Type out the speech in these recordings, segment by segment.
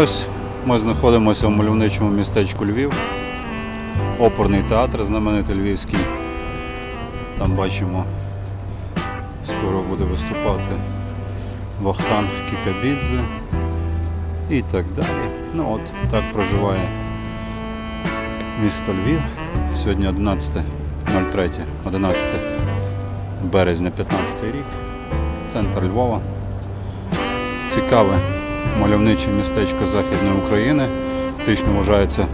Ось ми знаходимося в мальовничому містечку Львів. Оперний театр знаменитий львівський. Там бачимо, скоро буде виступати Вахтанг Кікабідзе і так далі. Ну от так проживає місто Львів. Сьогодні 11.03, 11 березня 15 рік. Центр Львова. Цікаве мальовниче містечко Західної України. Фактично вважається,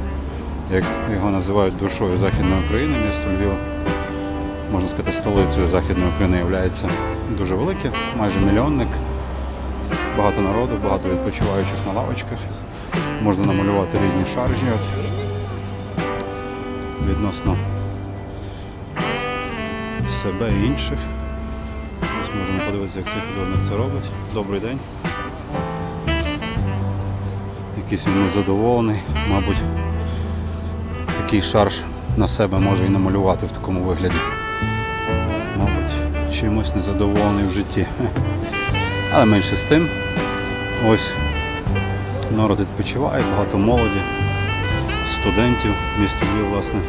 як його називають душою Західної України, місто Львів. Можна сказати, столицею Західної України є дуже велике, майже мільйонник. Багато народу, багато відпочиваючих на лавочках. Можна намалювати різні шаржі от, відносно себе і інших. Ось можемо подивитися, як цей художник це робить. Добрий день. Якийсь він незадоволений, мабуть, такий шарж на себе може і намалювати в такому вигляді. Мабуть, чимось незадоволений в житті. Але менше з тим. Ось народ відпочиває, багато молоді, студентів. Місто Львів, власне,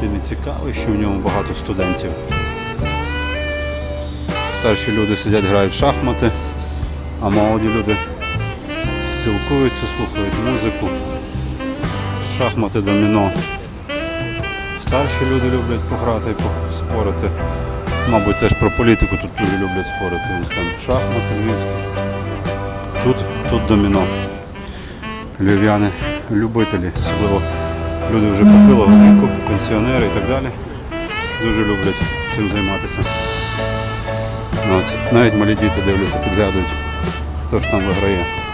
тим і цікавий, що в ньому багато студентів. Старші люди сидять, грають в шахмати, а молоді люди спілкуються, слухають музику, шахмати, доміно. Старші люди люблять пограти, і поспорити. Мабуть, теж про політику тут дуже люблять спорити. Там шахмати львівські. Тут, тут доміно. Львів'яни любителі, особливо люди вже похилого віку, пенсіонери і так далі. Дуже люблять цим займатися. От. Навіть малі діти дивляться, підглядують, хто ж там виграє.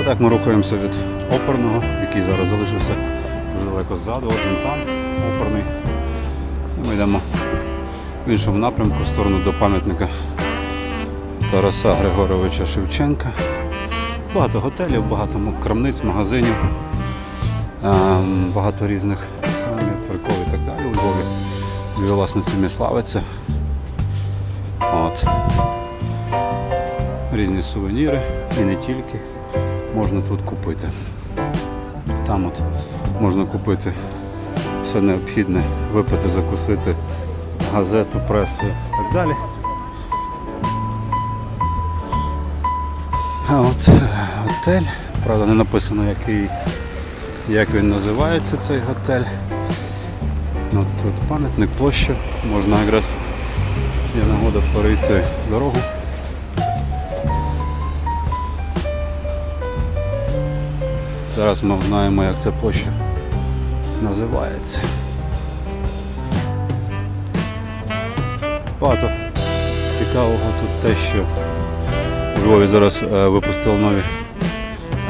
Отак ми рухаємося від оперного, який зараз залишився вже далеко ззаду, він там, оперний. І ми йдемо в іншому напрямку, в сторону до пам'ятника Тараса Григоровича Шевченка. Багато готелів, багато крамниць, магазинів, багато різних храмів, церков і так далі у Львові. Львів, власне, цим і славиться. От. Різні сувеніри і не тільки можна тут купити. Там от можна купити все необхідне, випити, закусити, газету, пресу і так далі. А от е, готель, правда, не написано, який, як він називається цей готель. От тут пам'ятник, площа, можна якраз є нагода перейти дорогу. Зараз ми знаємо, як ця площа називається. Багато цікавого тут те, що у Львові зараз е, випустили нові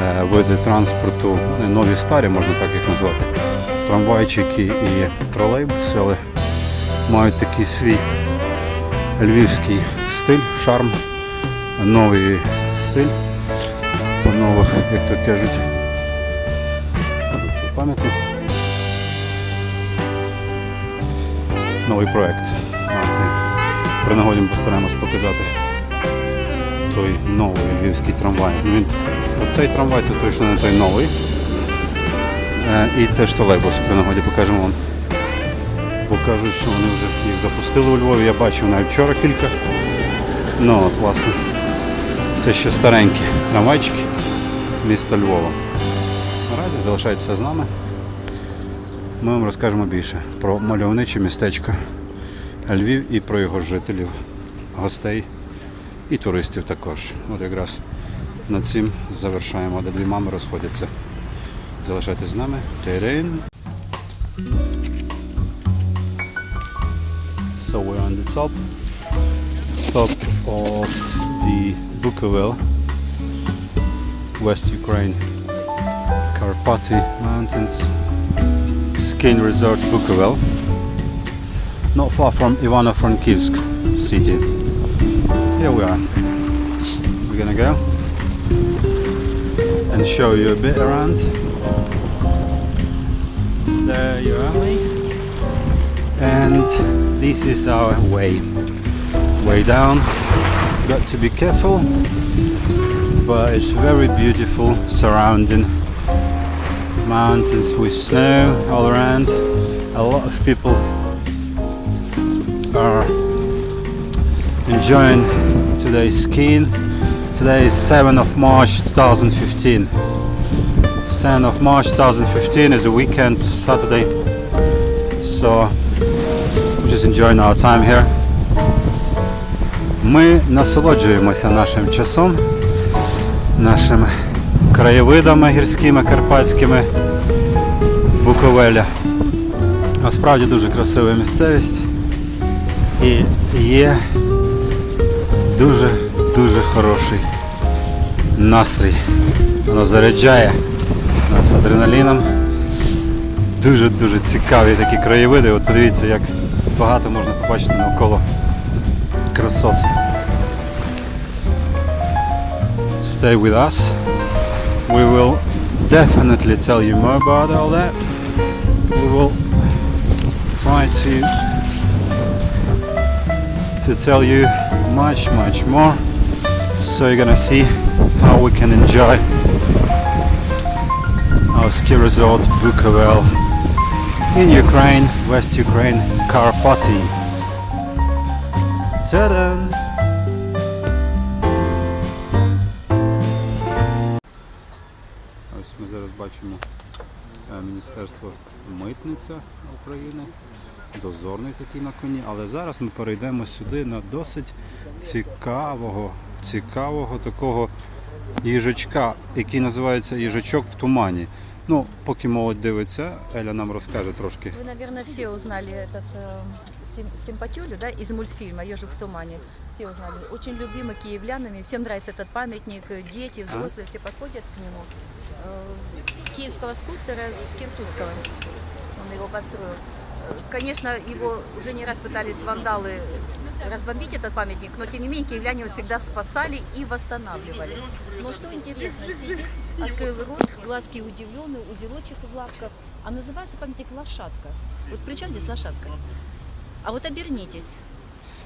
е, види транспорту, нові старі, можна так їх назвати. Трамвайчики і тролейбуси, але мають такий свій львівський стиль, шарм, новий стиль по нових, як то кажуть. Пам'ятник. Новий проект. При нагоді ми постараємось показати той новий львівський трамвай. Ну, Він, оцей трамвай це точно не той новий. Е, і теж тролейбус при нагоді покажемо вам. Бо кажуть, що вони вже їх запустили у Львові. Я бачив навіть вчора кілька. Ну от, власне, це ще старенькі трамвайчики міста Львова. Залишайтеся з нами. Ми вам розкажемо більше про мальовниче містечко Львів і про його жителів, гостей і туристів також. От якраз над цим завершаємо, де дві мами розходяться. Залишайтесь з нами. Та-дин! So we're on the top, top of the Bukovel, West Ukraine, Karpati Mountains, skiing resort Bukovel, not far from Ivano-Frankivsk city. Here we are. We're gonna go and show you a bit around. There you are. And this is our way. Way down got to be careful, but it's very beautiful surrounding mountains with snow all around. A lot of people are enjoying today's skiing. Today is 7th of March 2015. 7th of March 2015 is a weekend, Saturday. So we're just enjoying our time here. Ми насолоджуємося нашим часом, нашими краєвидами гірськими, карпатськими Буковеля. Насправді дуже красива місцевість і є дуже-дуже хороший настрій. Воно заряджає нас адреналіном. Дуже-дуже цікаві такі краєвиди. От подивіться, як багато можна побачити навколо красот. Stay with us. We will definitely tell you more about all that. We will try to to tell you much much more. So you're gonna see how we can enjoy our ski resort Bukovel in Ukraine, West Ukraine, Karpaty. Ta-da! митниця України, дозорний такий на коні. Але зараз ми перейдемо сюди на досить цікавого, цікавого такого їжачка, який називається їжачок в тумані. Ну, поки молодь дивиться, Еля нам розкаже трошки. Вы, наверное, все узнали этот э, сим- симпатюлю, да, из мультфильма «Ежик в тумане». Все узнали. Очень любимый киевлянами. Всем нравится этот памятник. Дети, взрослые, все подходят к нему. Э, Киевского скульптора Скиртутского. Он его построил. Э, Конечно, его уже не раз пытались вандалы разбомбить этот памятник, но тем не менее киевляне его всегда спасали и восстанавливали. Но что интересно, сидит, открыл рот, глазки удивленные, узелочек в лапках. А называется памятник лошадка. Вот при чем здесь лошадка? А вот обернитесь.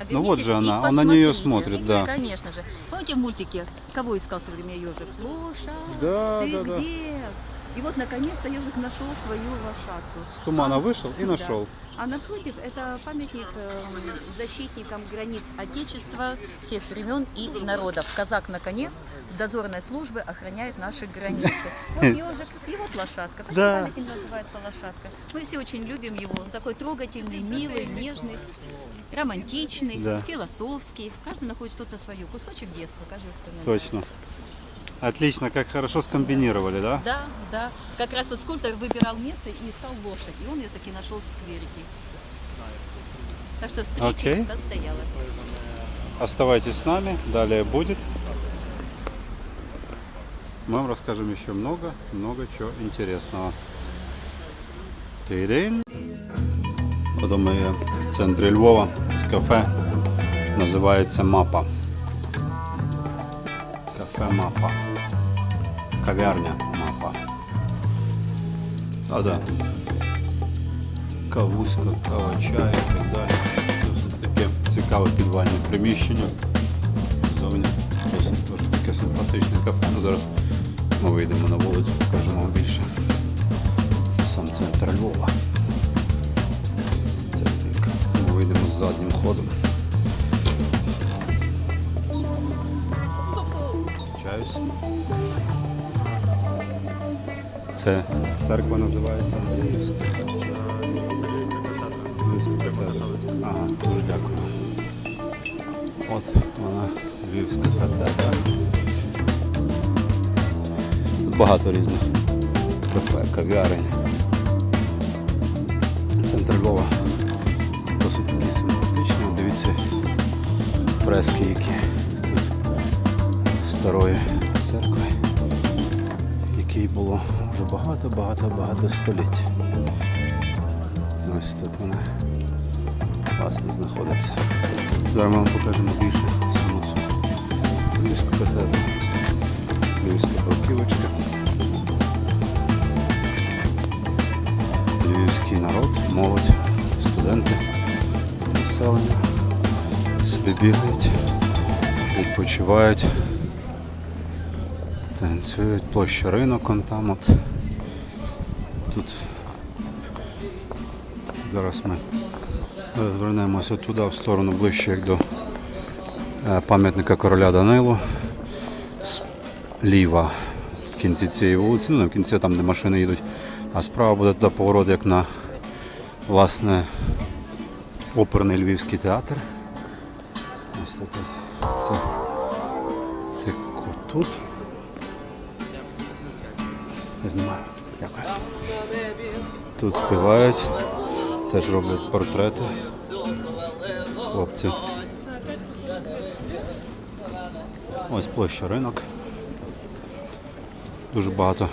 Ну вот же Обернитесь она, он на нее смотрит, да. Конечно же. Помните в мультике, кого искал все время ежик? Лошадь, Да, ты да, да. И вот наконец-то ежик нашел свою лошадку. С тумана А, вышел и да. нашел. А напротив, это памятник э, защитникам границ Отечества всех времен и народов. Казак на коне дозорной службе охраняет наши границы. Вот ежик и вот лошадка. Почему Да. памятник называется лошадка? Мы все очень любим его. Он такой трогательный, милый, нежный, романтичный, Да. философский. Каждый находит что-то свое. Кусочек детства, каждый вспоминает. Точно. Отлично, как хорошо скомбинировали, да? Да, да. Как раз вот скульптор выбирал место и искал лошадь. И он ее таки нашел в скверике. Так что встреча Окей. состоялась. Оставайтесь с нами, далее будет. Мы вам расскажем еще много, много чего интересного. Тирин. Потім ми є в центрі Львова, кафе, називається Мапа. Кафе Мапа. Кав'ярня Мапа. А, да. Кавуська, кава, чай і так далі. Досить таке цікаве підвальне приміщення. Зовні таке симпатичне кафе. Ну, зараз ми вийдемо на вулицю, покажемо більше. Сам центр Львова. Це так. Ми вийдемо з заднім ходом. Чаюсь. Це церква називається Андріївська. Львівська катедра. Ага, дуже дякую. От вона Львівська катедра. Тут багато різних кафе, кав'ярень. Центр Львова. Досить такий симпатичний. Дивіться фрески, які тут старої церкви, якій було вже багато-багато-багато століть. Ось тут вона власне знаходиться. Зараз ми вам покажемо більше саму Львівську катедру. Львівська бруківочка. Львівський народ, молодь, студенти, населення. Собі бігають, відпочивають, танцюють, площа ринок он там от. Тут зараз ми розвернемося туди, в сторону ближче як до е, пам'ятника короля Данилу. Ліва в кінці цієї вулиці, ну не в кінці там, де машини їдуть, а справа буде туди поворот, як на власне оперний львівський театр. Ось це, це тако тут. Я знімаю. Дякую. Тут співають, теж роблять портрети. Хлопці. Ось площа ринок. Дуже багато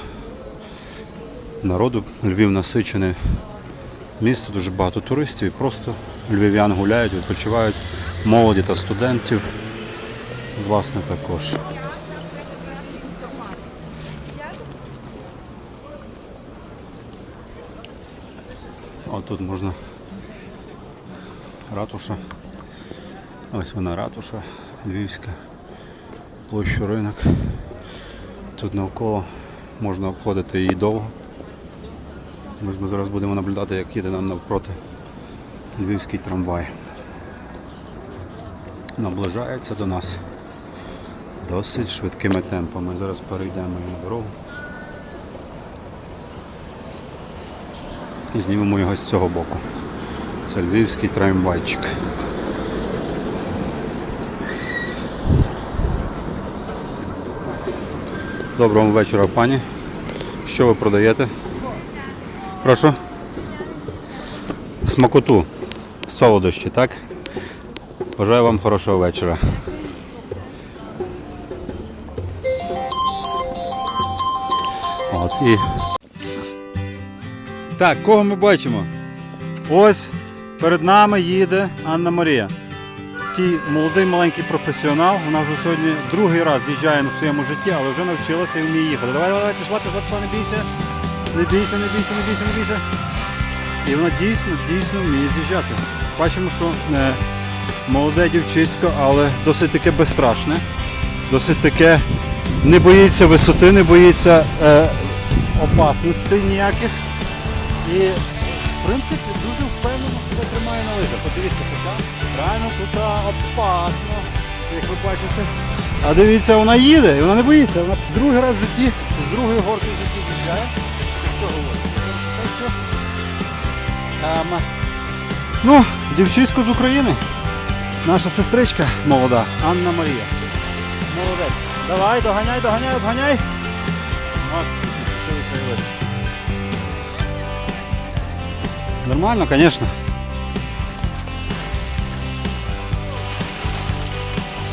народу. Львів насичене місто, дуже багато туристів і просто львів'ян гуляють, відпочивають, молоді та студентів. Власне також. Тут можна ратуша. Ось вона ратуша львівська, площу ринок. Тут навколо можна обходити її довго. Ми зараз будемо наблюдати, як їде нам навпроти львівський трамвай. Наближається до нас досить швидкими темпами. Зараз перейдемо на дорогу. І знімемо його з цього боку. Це львівський трамвайчик. Доброго вечора, пані. Що ви продаєте? Прошу. Смакоту. Солодощі, так? Бажаю вам хорошого вечора. От і. Так, кого ми бачимо? Ось перед нами їде Анна Марія. Такий молодий маленький професіонал. Вона вже сьогодні другий раз з'їжджає в своєму житті, але вже навчилася і вміє їхати. Давай, давай, пішла, пішла, пішла, не бійся. Не бійся, не бійся, не бійся, не бійся. І вона дійсно, дійсно вміє з'їжджати. Бачимо, що е, молоде дівчисько, але досить таке безстрашне, досить таке не боїться висоти, не боїться е, опасностей ніяких. І в принципі дуже впевнено себе тримає на лижах. Подивіться, тут реально тут опасно, як ви бачите. А дивіться, вона їде і вона не боїться. Вона другий раз в житті, з другої горки в житті з'їжджає. Що говорить? Ем, ну, дівчисько з України. Наша сестричка молода, Анна Марія. Молодець. Давай, доганяй, доганяй, обганяй. От, Нормально, конечно.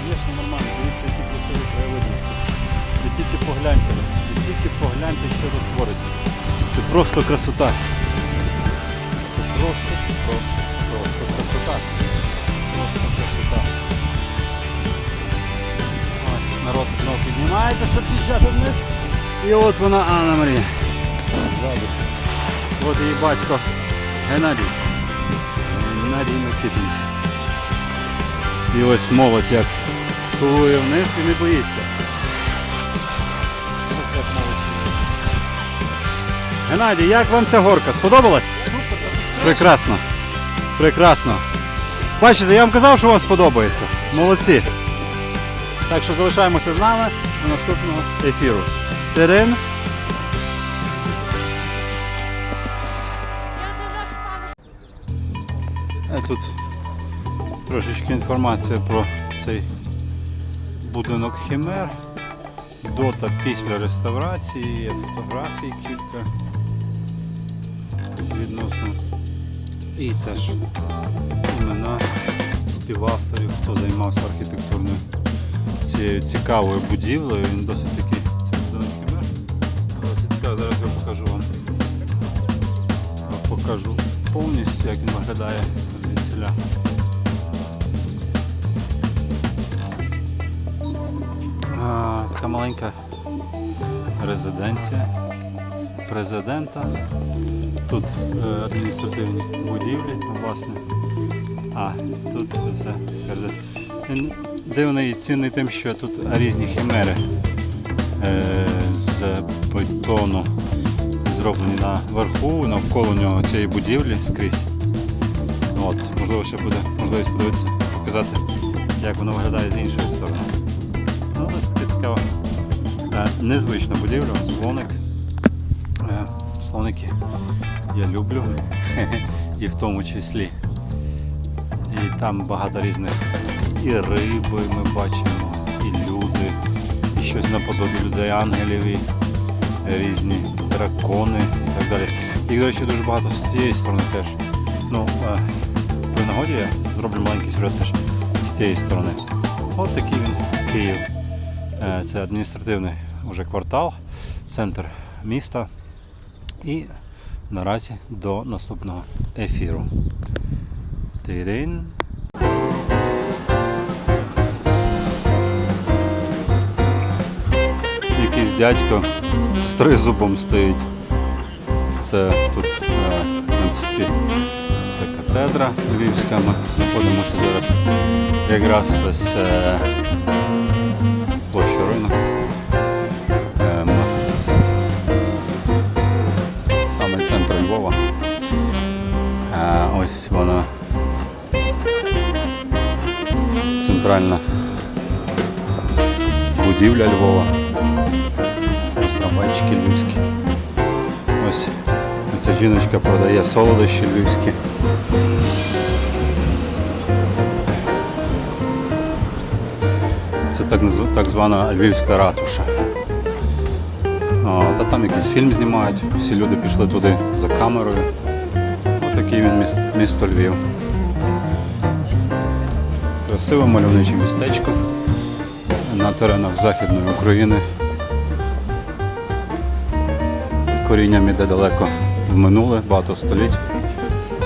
Конечно, нормально. Дивіться, які красиві краєвидності. Ви тільки погляньте, ви тільки погляньте, що тут твориться. Це просто красота. Це просто, просто, просто красота. Просто красота. Ось народ знову піднімається, щоб з'їжджати вниз. І от вона Анна Марія. Ззаду. От її батько Геннадій. Геннадій Микитин. І ось молодь як шурує вниз і не боїться. Ось як. Геннадій, як вам ця горка? Сподобалась? Прекрасно. Прекрасно. Бачите, я вам казав, що вам сподобається. Молодці. Так що залишаємося з нами до наступного ефіру. Терен. Тут трошечки інформація про цей будинок Хімер. До та після реставрації, є фотографій кілька відносно. І теж імена співавторів, хто займався архітектурною цією цікавою будівлею. Він досить такий це будинок Хімер. Це цікаво, зараз я покажу вам. Покажу повністю, як він виглядає звідсіля. А, така маленька резиденція президента. Тут е, адміністративні будівлі, власне. А, тут це. Він дивний і цінний тим, що тут різні химери е, з бетону зроблені на верху, навколо нього цієї будівлі скрізь. Можливо, ще буде можливість подивитися, показати, як воно виглядає з іншої сторони. Ну, ось таке цікаво. Е, незвична будівля, слоник. Е, слоники я люблю, і в тому числі. І там багато різних і риби ми бачимо, і люди, і щось наподобі людей, ангелів, і різні дракони і так далі. Їх, до речі, дуже багато з цієї сторони теж. Ну, е, нагоді я зроблю маленький сюжет теж з цієї сторони. От такий він Київ. Е, Це адміністративний уже квартал, центр міста. І наразі до наступного ефіру. Тирин. Якийсь дядько з тризубом стоїть. Це тут, е, в принципі, катедра львівська. Ми знаходимося зараз якраз ось е, площа ринок. Ем, саме центр Львова. Е, ось вона центральна будівля Львова. Ось трамвайчики львівські. Ось ця жіночка продає солодощі львівські. Це так, звана львівська ратуша. Та там якийсь фільм знімають, всі люди пішли туди за камерою. Отакий він міс- місто Львів. Красиве мальовниче містечко на теренах Західної України. Корінням іде далеко в минуле, багато століть.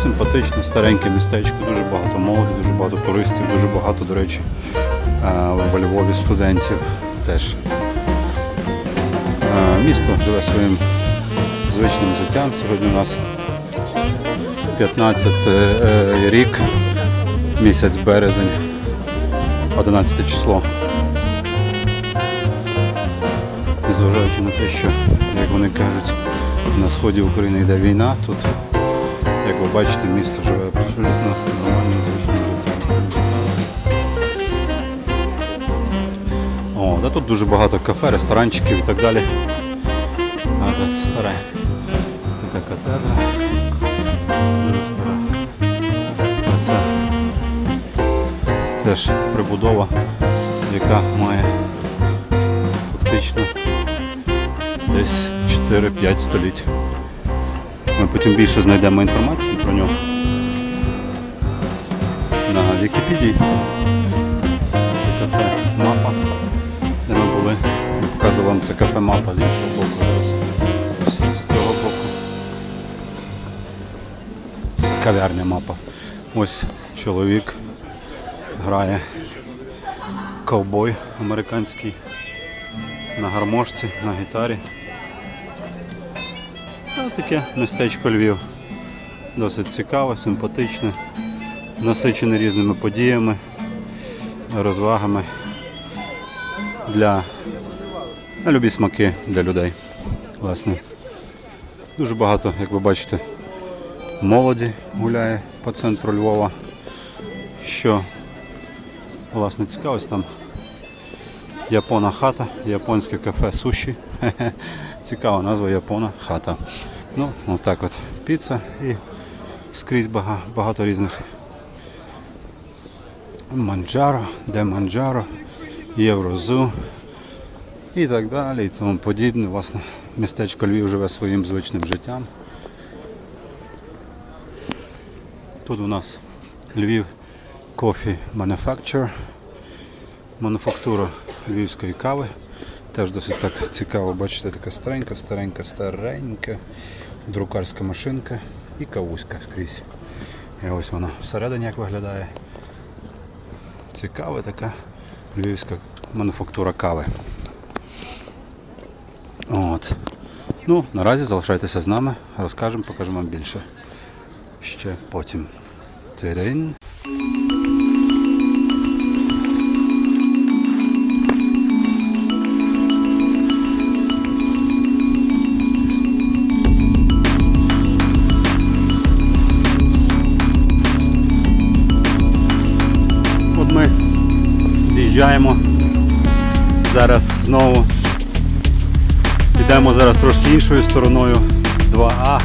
Симпатичне, стареньке містечко, дуже багато молоді, дуже багато туристів, дуже багато, до речі, е, в Львові студентів теж. Е, Місто живе своїм звичним життям. Сьогодні у нас 15 е, рік, місяць березень, 11 число. Незважаючи на те, що, як вони кажуть, на сході України йде війна, тут, як ви бачите, місто живе абсолютно нормальним звичним Да тут дуже багато кафе, ресторанчиків і так далі. А, це стара така катедра. Дуже стара. А це теж прибудова, яка має фактично десь 4-5 століть. Ми потім більше знайдемо інформації про нього на Вікіпедії. Це кафе мапа з іншого боку. Ось з цього боку. Кав'ярня мапа. Ось чоловік грає ковбой американський на гармошці, на гітарі. Ну, таке містечко Львів. Досить цікаве, симпатичне, насичене різними подіями, розвагами для на любі смаки для людей. Власне. Дуже багато, як ви бачите, молоді гуляє по центру Львова. Що власне цікаво, там Япона хата, японське кафе суші. Цікава назва Япона хата. Ну, отак от піца і скрізь бага- багато різних манджаро, де манджаро, єврозу і так далі, і тому подібне. Власне, містечко Львів живе своїм звичним життям. Тут у нас Львів Coffee Manufacturer, мануфактура львівської кави. Теж досить так цікаво, бачите, така старенька, старенька, старенька, друкарська машинка і кавуська скрізь. І ось вона всередині як виглядає. Цікава така львівська мануфактура кави. От. Ну, Наразі залишайтеся з нами, розкажемо, покажемо вам більше. Ще потім. Тирин. От ми з'їжджаємо зараз знову йдемо зараз трошки іншою стороною 2А.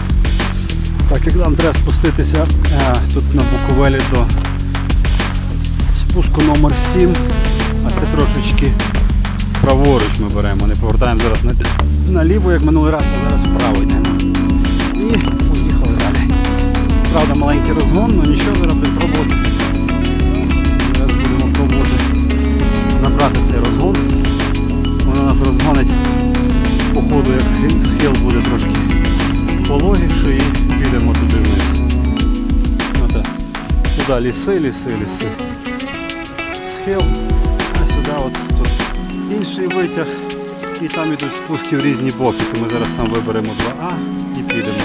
Так як нам треба спуститися е, тут на Буковелі до спуску номер 7, а це трошечки праворуч ми беремо. Не повертаємо зараз на, наліво, як минулий раз, а зараз вправо йдемо. І поїхали далі. Правда, маленький розгон, але нічого зараз будемо пробувати. Зараз будемо пробувати набрати цей розгон. Воно нас розгонить по ходу, як схил буде трошки пологіше і підемо туди вниз. Оте. Туди ліси, ліси, ліси. Схил, а сюди от тут інший витяг. І там ідуть спуски в різні боки, то ми зараз там виберемо 2А і підемо.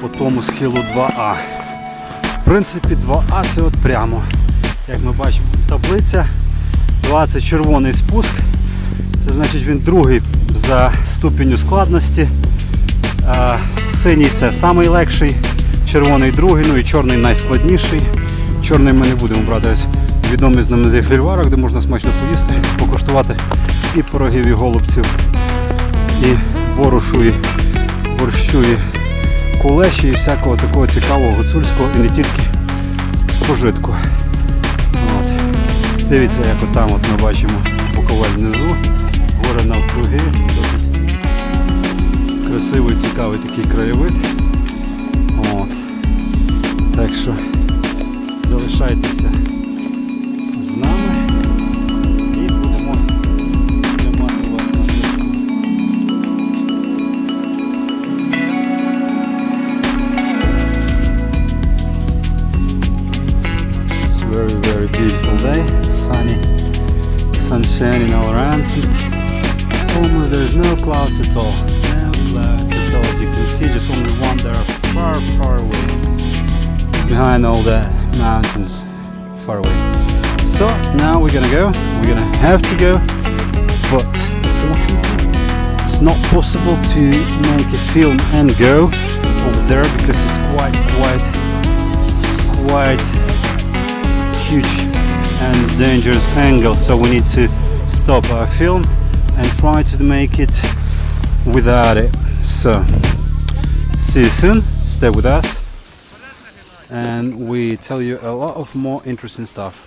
По тому схилу 2А. В принципі, 2А це от прямо. Як ми бачимо, таблиця 2 це червоний спуск. Це значить він другий за ступеню складності. Синій це самий легший, червоний другий, ну і чорний найскладніший. Чорний ми не будемо брати ось відомий знаменитий фільварок, де можна смачно поїсти, покуштувати і пирогів, і голубців, і борушу, і борщу, і кулеші, і всякого такого цікавого гуцульського і не тільки спожитку. Дивіться, як отам от ми бачимо Буковель внизу, гори навкруги, красивий, цікавий такий краєвид. От. Так що залишайтеся з нами shining all around it. Almost there's no clouds at all. No uh, clouds at all. As you can see, just only one there far, far away. Behind all the mountains far away. So now we're gonna go. We're gonna have to go. But unfortunately, it's not possible to make a film and go over there because it's quite, quite, quite huge and dangerous angle so we need to stop our film and try to make it without it. So see you soon. Stay with us. And we tell you a lot of more interesting stuff